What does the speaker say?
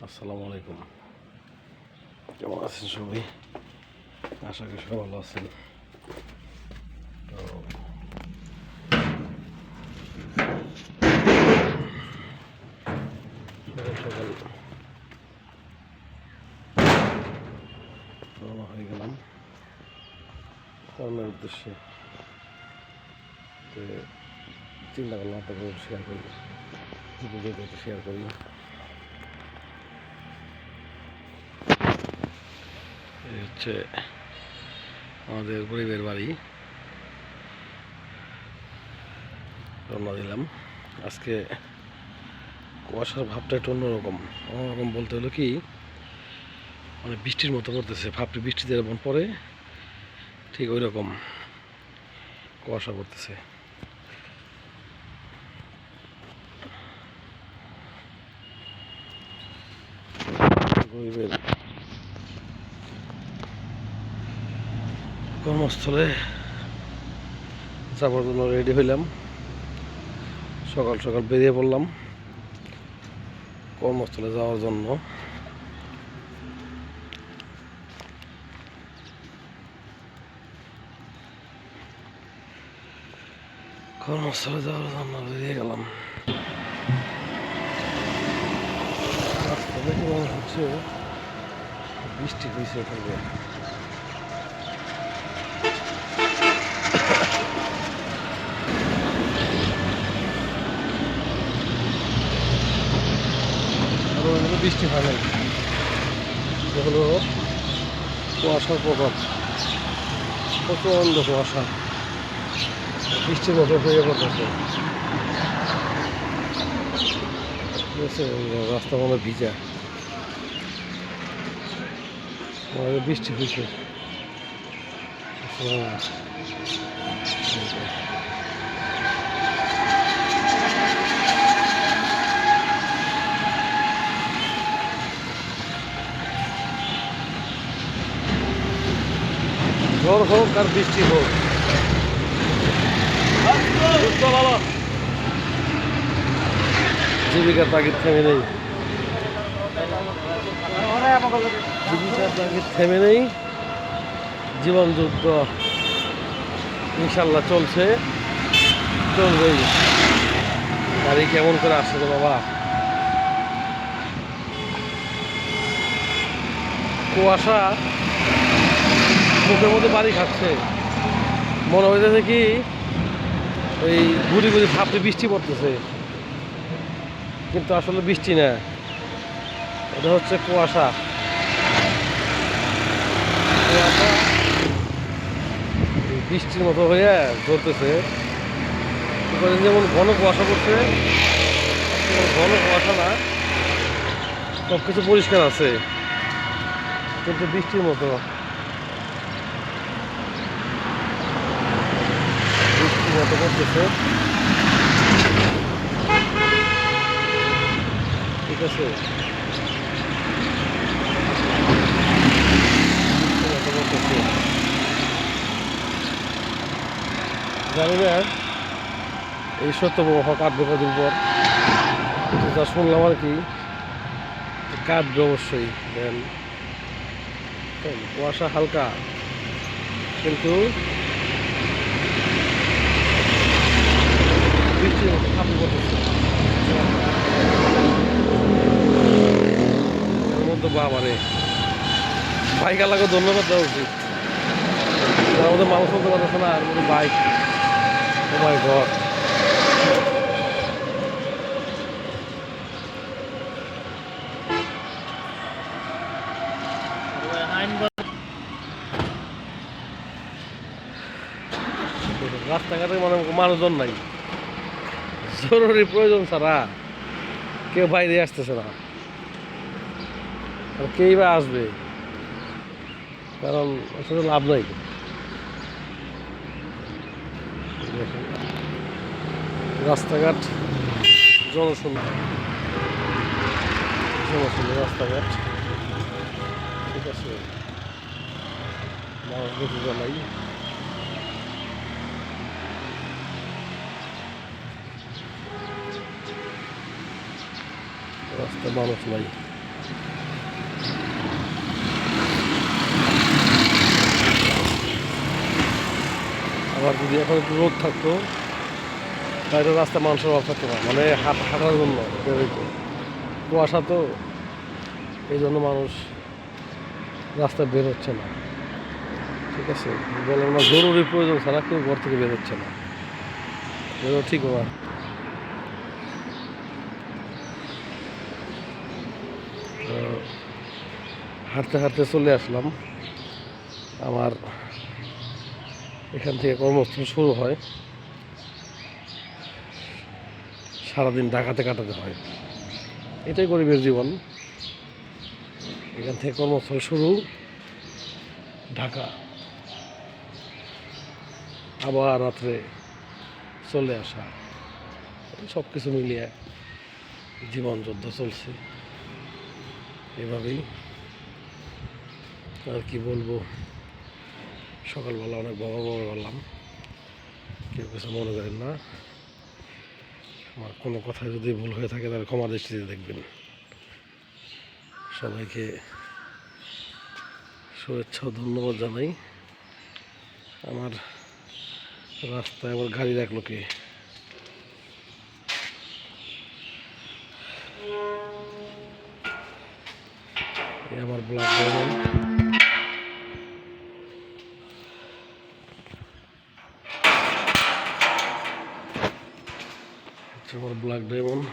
আসসালামু আলাইকুম কেমন আছেন সবাই আশা করি সবাই ভালো আছেন তো সকাল সকাল রওনা হয়ে গেলাম কর্মের উদ্দেশ্যে তো চিন্তা করলাম আপনাকে শেয়ার করি ভিডিওতে একটু শেয়ার করি হচ্ছে আমাদের গরিবের বাড়ি। রওনা দিলাম। আজকে কুয়াশার ভাবটা একটু অন্যরকম। অন্যরকম বলতে হলো কি মানে বৃষ্টির মতো পড়তেছে ভাবটি বৃষ্টিতে যেমন পড়ে ঠিক ওই রকম কুয়াশা পড়তেছে। গরিবের কর্মস্থলে যাবার জন্য রেডি হইলাম। সকাল সকাল বেরিয়ে পড়লাম কর্মস্থলে যাওয়ার জন্য। কর্মস্থলে যাওয়ার জন্য বেরিয়ে গেলাম। হচ্ছে বৃষ্টি হয়েছে এখানে আরও এখানে বৃষ্টি হয় নাই। এটা হলো কুয়াশার প্রভাব, প্রচণ্ড কুয়াশা। বৃষ্টির মতো হয়ে পড়তেছে। রাস্তা মনে ভিজা। বৃষ্টি হয়েছে। ঝড় হোক আর বৃষ্টি হোক। জীবিকার তাগিদ থেমে নেই। জীবিকার তাগিদ থেমে নেই। জীবন যুদ্ধ ইনশাল্লাহ চলছে। চলবেই। গাড়ি কেমন করে আসছে রে বাবা? কুয়াশা মুখের মধ্যে বাড়ি খাচ্ছে। মনে হইতেছে কি, ওই গুড়ি গুড়ি ভাবতে বৃষ্টি পড়তেছে। কিন্তু আসলে বৃষ্টি না। এটা হচ্ছে কুয়াশা। কুয়াশা বৃষ্টির মতো হয়ে এবারে যেমন ঘন কুয়াশা তেমন ঘন কুয়াশা না সব কিছু পরিষ্কার আছে। কিন্তু বৃষ্টির মতো বৃষ্টির মতো করতেছে? ঠিক আছে। বৃষ্টির মতো করতেছে জানি না, এই সত্য প্রবাহ কাটবে কদিন পর। যা শুনলাম আর কি, কাটবে অবশ্যই দেন, কুয়াশা হালকা, কিন্তু বৃষ্টির মতো কাপড় পড়তেছে এর মধ্যে বাবারে। বাইক আলাকে ধন্যবাদ দেওয়া উচিত। আমাদের মানুষ চলতে পারতেছে না, আর বাইক। ও মাই গড। রাস্তাঘাটে মানে মানুষজন নাই। জরুরি প্রয়োজন ছাড়া কেউ বাইরে আসতেছে না। আর কেই বা আসবে? কারণ আসলে লাভ নাই। রাস্তাঘাট জনশূন্য। জনশূন্য রাস্তাঘাট। ঠিক আছে। মানুষ মানুষ নাই আবার যদি এখন একটু রোদ থাকতো তাহলে রাস্তা মানুষের অভাব থাকতো না মানে হাঁট হাঁটার জন্য বেরোইতো কুয়াশা তো এই জন্য মানুষ রাস্তায় বের হচ্ছে না ঠিক আছে বললাম না জরুরি প্রয়োজন ছাড়া কেউ ঘর থেকে বের হচ্ছে না এগুলো ঠিক না তো হাঁটতে হাঁটতে চলে আসলাম। আমার এখান থেকে কর্মস্থল শুরু হয়। সারাদিন ঢাকাতে কাটাতে হয়। এটাই গরিবের জীবন। এখান থেকে কর্মস্থল শুরু। ঢাকা। আবার রাত্রে চলে আসা। সব কিছু মিলিয়ে জীবন যুদ্ধ চলছে। এভাবেই আর কি বলব? সকালবেলা অনেক বাবা বাবা বললাম, কেউ কিছু মনে করেন না। আমার কোনো কথায় যদি ভুল হয়ে থাকে তাহলে ক্ষমা দৃষ্টিতে দেখবেন। সবাইকে শুভেচ্ছা ধন্যবাদ জানাই। আমার রাস্তায় আমার গাড়ি রাখল কে? এই ব্লক করবেন হচ্ছে আমার ব্ল্যাক ডায়মন্ড